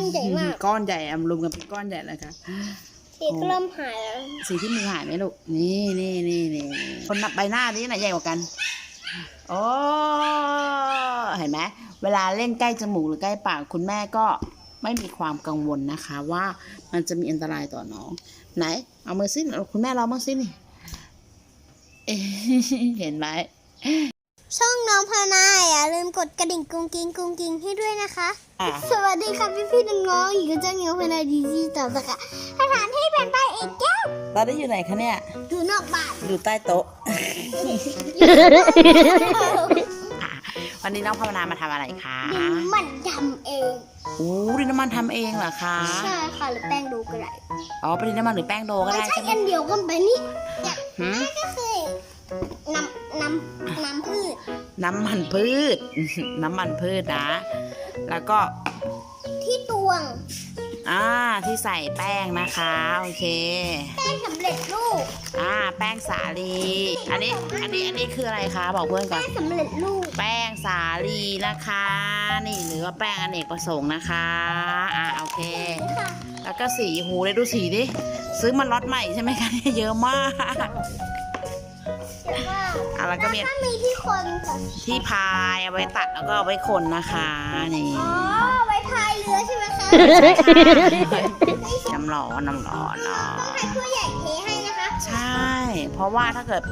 อนใหญ่มากก้อนใหญ่อะรวมกันเป็นก้อนใหญ่เลยค่ะสีก็เริ่มหายแล้วสีที่มือหายไหมลูกนี่นี่นี่นี่คนนับใบหน้านี่ไหนใหญ่กว่ากันโอ้เห็นไหมเวลาเล่นใกล้จมูกหรือใกล้ปากคุณแม่ก็ไม่มีความกังวลนะคะว่ามันจะมีอันตรายต่อน้อง ไหน เอามือซิคุณแม่ลองบ้างสินี่เห็นไหม ช่องน้องพานาอย่าลืมกดกระดิ่งกุ้งกิ้งกุ้งกิ้งให้ด้วยนะคะอะสวัสดีค่ะพี่พี่ๆน้องๆอยู่กับเจ้าเงี้ยวพานาดีจีต่อไปค่ะสถานที่เป็นไปอีกแก้วเราได้อยู่ไหนคะเนี่ย อยู่นอกบ้านอยู่ใต้โต๊ะ วันนี้น้องภาวนามาทำอะไรคะดินมันทำเองโอ้ดินน้ำมันทำเองเหรอคะใช่ค่ะหรือแป้งดูก็ได้อ๋อเป็นดินน้ำมันหรือแป้งโดก็ไม่ได้ใช่ใช่ไหมอันเดียวกันไปนี่เนี่ยหืม ก็คือ น้ำมันพืช น้ำมันพืชนะ แล้วก็ที่ตวง อ่าที่ใส่แป้งนะคะ โอเค แป้งสำเร็จรูป อ่า แป้งสาลี อันนี้ อันนี้ อันนี้คืออะไรคะ บอกเพื่อนก่อนแป้งสำเร็จรูป แป้งสาลีนะคะ นี่หรือว่าแป้งอเนกประสงค์นะคะ อ่าโอเค นี่ค่ะแล้วก็สีหูเลยดูสีดิ ซื้อมาล็อตใหม่ใช่ไหมคะเยอะมากเดี๋ยวว่าอะ แล้วก็มีถ้ามีที่คนค่ะที่พายเอาไว้ตัดแล้วก็เอาไว้คนนะคะนี่อ๋อไว้พายเรือใช่ไหมคะน้ำร้อนน้ำร้อนเนาะต้องให้ผู้ใหญ่เทให้นะคะ ใช่ เพราะว่าถ้าเกิด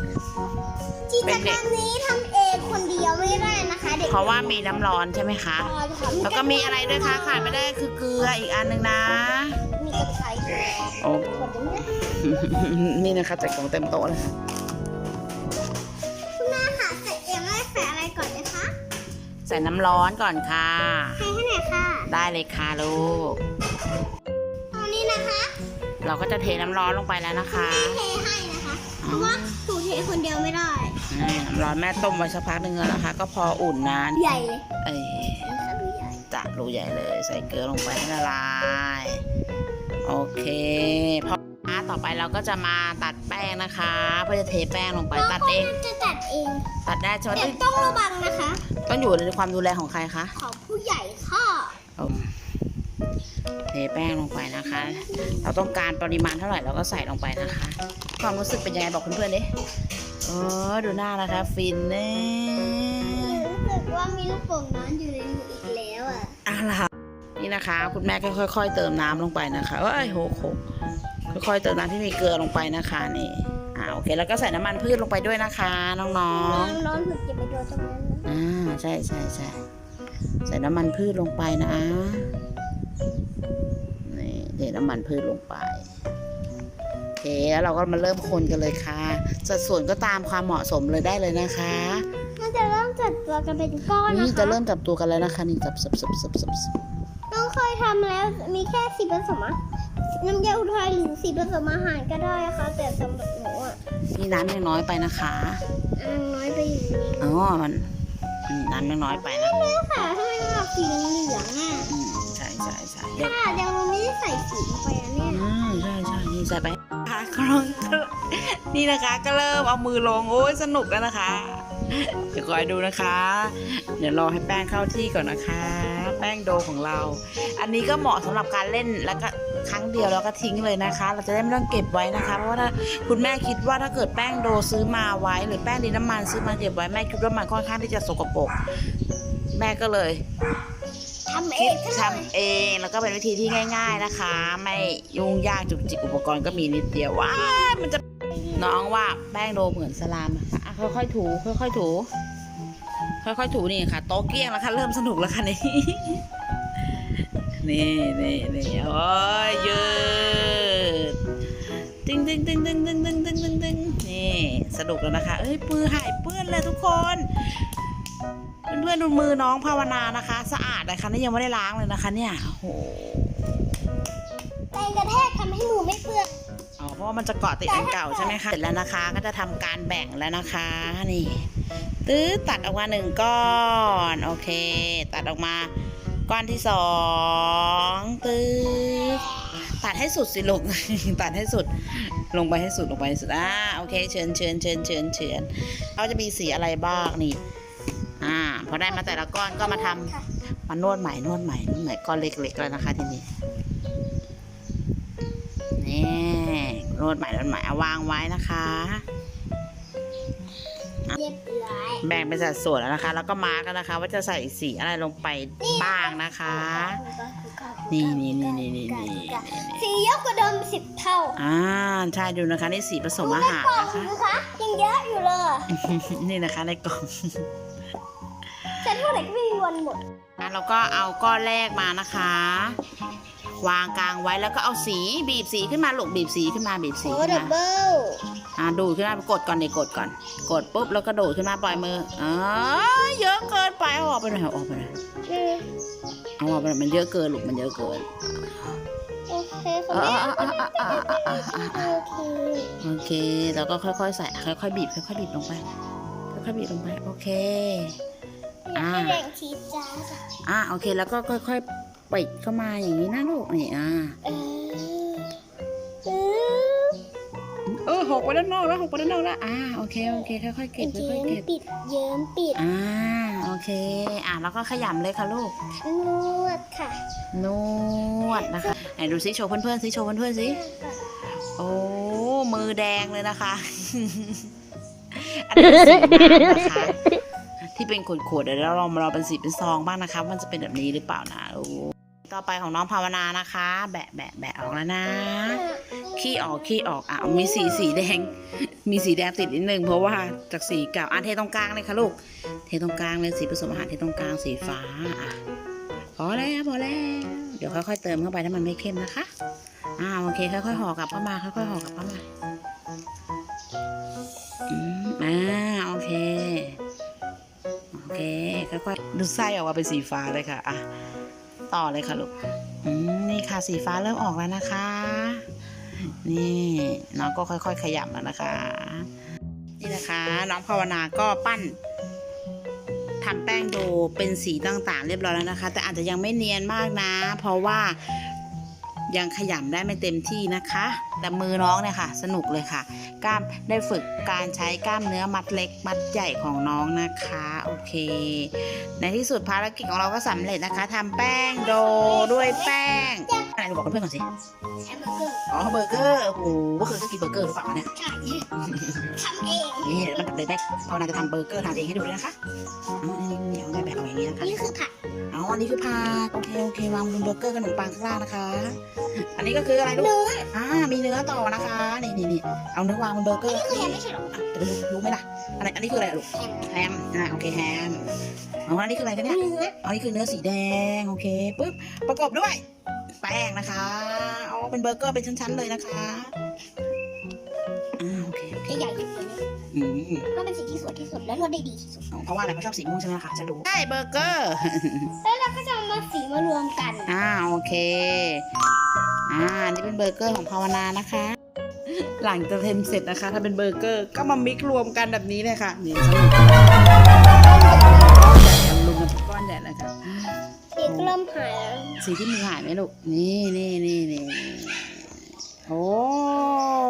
กิจกรรมนี้ทำเองคนเดียวไม่ได้นะคะเด็กเพราะว่ามีน้ำร้อนใช่ไหมคะพอจะค่ะแล้วก็มีอะไรด้วยคะขาดไม่ได้คือเกลืออีกอันหนึ่งนะมีกระไทยโอ้คนนึงนะนี่นะคะจัดของเต็มโต๊ะเลยคุณ ใส่น้ำร้อนก่อนค่ะ ใส่ให้หน่อยค่ะ ได้เลยค่ะลูกตอนนี้นะคะ เราก็จะเทน้ำร้อนลงไปแล้วนะคะแม่เทให้นะคะ เพราะว่าหนูเทคนเดียวไม่ได้นี่น้ำร้อนแม่ต้มไว้สักพักหนึ่งแล้วนะคะ ก็พออุ่นนานใหญ่เลยเอ้ยนะคะดูใหญ่จะรูใหญ่เลย ใส่เกลือลงไปให้ละลายโอเคพอต่อ ไปเราก็จะมาตัดแป้งนะคะ เพื่อจะเทแป้งลงไปตัดเองราก็จะตัดเอง ตัดได้ใช่ไหมแต่ต้องระวังนะคะ ต้องอยู่ในความดูแลของใครคะ ของผู้ใหญ่ค่ะเทแป้งลงไปนะคะ เราต้องการปริมาณเท่าไหร่เราก็ใส่ลงไปนะคะ ความรู้สึกเป็นยังไงบอกเพื่อนๆดิเออดูหน้านะคะ ฟินเน่รู้สึกว่ามีลูกโป่งน้ำอยู่ในมืออีกแล้วอะอะไรนี่นะคะ คุณแม่ก็ค่อย ๆ เติมน้ำลงไปนะคะเอ้ยโหโห ค่อยๆเติมน้ำที่มีเกลือลงไปนะคะนี่อ่าโอเคแล้วก็ใส่น้ำมันพืชลงไปด้วยนะคะน้องร้อนร้อนถึงจะไปโดนตรงนั้นนะๆอ่าใช่ใช่ใช่ใส่น้ำมันพืชลงไปนะนี่เทน้ำมันพืชลงไปโอเคแล้วเราก็มาเริ่มคนกันเลยค่ะ สัดส่วนก็ตามความเหมาะสมเลยได้เลยนะคะมันจะเริ่มจัดตัวกันเป็นก้อนนะนี่คะจะเริ่มจับตัวกันแล้วนะคะนี่จับสับสับสับสับสับต้องเคยทำแล้วมีแค่สีผสมอะ น้ำยาอุทัยหรือสีผสมอาหารก็ได้ค่ะ แต่สำหรับหนูอะนี่น้ำยังน้อยไปนะคะอันน้อยไปอยู่อ๋อมันอืมน้ำยังน้อยไปนะแล้วค่ะทำไมมันออกสีเหลืองๆอะอืมใช่ใช่ใช่เดี๋ยวค่ะยังไม่ได้ใส่สีลงไปนะเนี่ยอืมใช่ใช่นี่ใส่ไปค่ะก็ลองนี่นะคะก็เริ่มเอามือลงโอ้ยสนุกแล้วนะคะ เดี๋ยวคอยดูนะคะ เดี๋ยวรอให้แป้งเข้าที่ก่อนนะคะ แป้งโดของเรา อันนี้ก็เหมาะสำหรับการเล่นแล้วก็ครั้งเดียวแล้วก็ทิ้งเลยนะคะ เราจะได้ไม่ต้องเก็บไว้นะคะ เพราะว่าถ้าคุณแม่คิดว่าถ้าเกิดแป้งโดซื้อมาไว้ หรือแป้งดินน้ำมันซื้อมาเก็บไว้แม่คิดว่ามันค่อนข้างที่จะสกปรกแม่ก็เลยทำเองทำเองแล้วก็เป็นวิธีที่ง่าย ๆนะคะ ไม่ยุ่งยากจุกจิกอุปกรณ์ก็มีนิดเดียวว้ามันจะน้องว่าแป้งโดเหมือนสลามค่ะค่อยๆถูค่อยๆถู ค่อยๆถูนี่ค่ะโต๊ะเกลี้ยงแล้วค่ะเริ่มสนุกแล้วค่ะนี่นี่นี่นี่โอ้ยยืดตึงตึงตึงตึงตึงตึงตึงตึงตึงนี่สนุกแล้วนะคะ เอ้ยปือหายเปื้อนเลยทุกคนเพื่อนๆดูมือน้องภาวนานะคะ สะอาดนะคะนี่ยังไม่ได้ล้างเลยนะคะ เนี่ยโอ้โหแรงกระแทกทำให้หนูไม่เปื้อนอ๋อเพราะว่ามันจะเกาะติดอันเก่าใช่ไหมคะเสร็จแล้วนะคะ ก็จะทำการแบ่งแล้วนะคะนี่ ตื้อตัดออกมาหนึ่งก้อน โอเค ตัดออกมา ก้อนที่สองตื้อตัดให้สุดสิลูกตัดให้สุด ลงไปให้สุดลงไปให้สุดอ่าโอเคเชิญเชิญเชิญเชิญเชิญเขาจะมีสีอะไรบ้างนี่อ่าพอได้มาแต่ละก้อนก็มาทำมานวดใหม่นวดใหม่นวดใหม่ก้อนเล็กๆแล้วนะคะทีนี้นี่นวดใหม่นวดใหม่เอาวางไว้นะคะเรียบร้อย แบ่งเป็นสัดส่วนแล้วนะคะ แล้วก็มาร์กกันนะคะ ว่าจะใส่สีอะไรลงไปบ้างนะคะ นี่นี่นี่นี่นี่นี่สีเยอะกว่าเดิมสิบเท่า อ่าใช่ดูนะคะนี่สีผสมอาหารกล่องนะคะนะคะยังเยอะอยู่เลย นี่นะคะในกล่องฉันเท่าไหร่ก็ไม่มีวันหมดอะเราก็เอาก้อนแรกมานะคะ วางกลางไว้แล้วก็เอาสีบีบสีขึ้นมาลูกบีบสีขึ้นมาบีบสีโอ้ขึ้นดับมาเบิล อ่าดูดขึ้นมากดก่อนดีกดก่อน กดปุ๊บแล้วก็โดดขึ้นมาปล่อยมืออ๋อเยอะเกินไปเอาออกไปหน่อยเอาออกไปหน่อยเอาออกไปหน่อยมันเยอะเกินลูกมันเยอะเกินโอเคโอเคแล้วก็ค่อยๆใส่ค่อยๆบีบค่อยๆบีบลงไปค่อยๆบีบลงไปโอเคอยาอ่าโอเคแล้วก็ค่อยๆปิดเข้ามาอย่างนี้นะลูกนี่อ่า เออหกไปด้านนอกแล้วหกไปด้านนอกแล้วอ่าโอเคโอเคค่อยๆเก็บค่เยิ้อยมๆเก็บปิดเยิ้มปิดอ่าโอเค อ่าแล้วก็ขยำเลยค่ะลูกนวดค่ะ นวดนะคะไหนดูซิโชว์เพื่อนๆซิโชว์เพื่อนๆซิโอ้มือแดงเลยนะคะอันนี้เป็นสีน้ำนะคะที่เป็นขวดๆเดี๋ยวเราลองมาเราเป็นสีเป็นซองบ้างนะคะว่ามันจะเป็นแบบนี้หรือเปล่านะโอ้ต่อไปของน้องภาวนานะคะ แบะแบะแบะออกแล้วนะ ขี้ออกขี้ออกอะมีสีสีแดง มีสีแดงติดนิดนึงเพราะว่าจากสีเก่าอะเทตรงกลางเลยค่ะลูก เทตรงกลางเลยสีผสมอาหารเทตรงกลางสีฟ้าอะพอแล้วพอแล้วเดี๋ยวค่อยๆเติมเข้าไปถ้ามันไม่เข้มนะคะอ่าโอเคค่อยๆห่อกลับเข้ามาค่อยๆห่อกลับเข้ามาอืมอ่าโอเคโอเคค่อยๆดูไส้ออกมาเป็นสีฟ้าเลยค่ะอะต่อเลยค่ะลูกนี่ค่ะสีฟ้าเริ่มออกแล้วนะคะ นี่น้องก็ค่อย ๆ ขยับแล้วนะคะ นี่นะคะ น้องภาวนาก็ปั้นทำแป้งโดเป็นสีต่างๆ เรียบร้อยแล้วนะคะ แต่อาจจะยังไม่เนียนมากนะ เพราะว่ายังขยำได้ไม่เต็มที่นะคะ แต่มือน้องเนี่ยค่ะ สนุกเลยค่ะ กล้ามได้ฝึกการใช้กล้ามเนื้อมัดเล็ก มัดใหญ่ของน้องนะคะโอเค ในที่สุดภารกิจของเราก็สำเร็จนะคะทำแป้งโดด้วยแป้งอะไรหนูบอกกับเพื่อนก่อนสิแฮมเบอร์เกอร์อ๋อเบอร์เกอร์โอ้โหเมื่อคืนก็กินเบอร์เกอร์หรือเปล่าเนี่ยใช่ทำเองนี่เดี๋ยวมันเดี๋ยวแม่ภาวนาจะทำเบอร์เกอร์ทานเองให้ดูเลยนะคะอ๋อนี่นี่เอาแม่แบบเอาอย่างนี้นะคะนี่คือผักอ๋ออันนี้คือผักโอเคโอเควางบนเบอร์เกอร์ขนมปังข้างล่างนะคะ อันนี้ก็คืออะไรลูกเนื้ออ่ามีเนื้อต่อนะคะ นี่นี่นี่เอาเนื้อวางบนเบอร์เกอร์นี่คือแฮมไม่ใช่หรออะจะไปรู้รู้ไหมล่ะอะไรอันนี้คืออะไรลูกแฮมแฮมอ่าโอเคแฮมอ๋ออันนี้คืออะไรกันเนี่ยเนื้ออ๋อนี่คือเนื้อสีแดงโอเคปุ๊บประกอบด้วย แป้งนะคะอ๋อเป็นเบอร์เกอร์เป็นชั้นๆเลยนะคะอ่าโอเคโอเคใหญ่ที่สุดเลยอืมก็เป็นสีที่สวยที่สุดและนวดได้ดีที่สุดเพราะว่าอะไรเขาชอบสีม่วงใช่ไหมคะจะรู้ใช่เบอร์เกอร์แล้วเราก็จะเอามาสีมารวมกันอ่าโอเค อ่าอันนี่เป็นเบอร์เกอร์ของภาวนานะคะ หลังจากเทมเสร็จนะคะ ถ้าเป็นเบอร์เกอร์ก็มามิกรวมกันแบบนี้เลยค่ะนี่สนุกรวมกันเป็นก้อนใหญ่เลยค่ะสีก็เริ่มหายแล้วสีที่มือหายไหมลูกนี่นี่นี่นี่นี่โอ้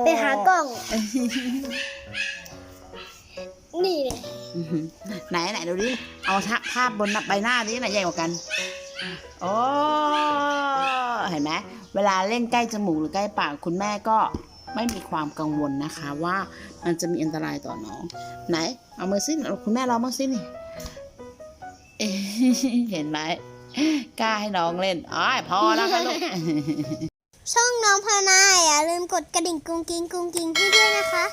ไปหากล่อง นี่เลยอื้อหือไหนไหนดูดิ เอาภาพภาพบนใบหน้าดิไหนใหญ่กว่ากัน โอ้ เห็นไหม เวลาเล่นใกล้จมูกหรือใกล้ปากคุณแม่ก็ไม่มีความกังวลนะคะว่ามันจะมีอันตรายต่อน้อง ไหน เอามือซิคุณแม่ลองมาซินี่เอ๊ะเห็นไหมกล้าให้น้องเล่นอ๋อพอแล้วค่ะลูกช่องน้องพานาอย่าลืมกดกระดิ่งกุ้งกิ้งกุ้งกิ้งให้ด้วยนะคะ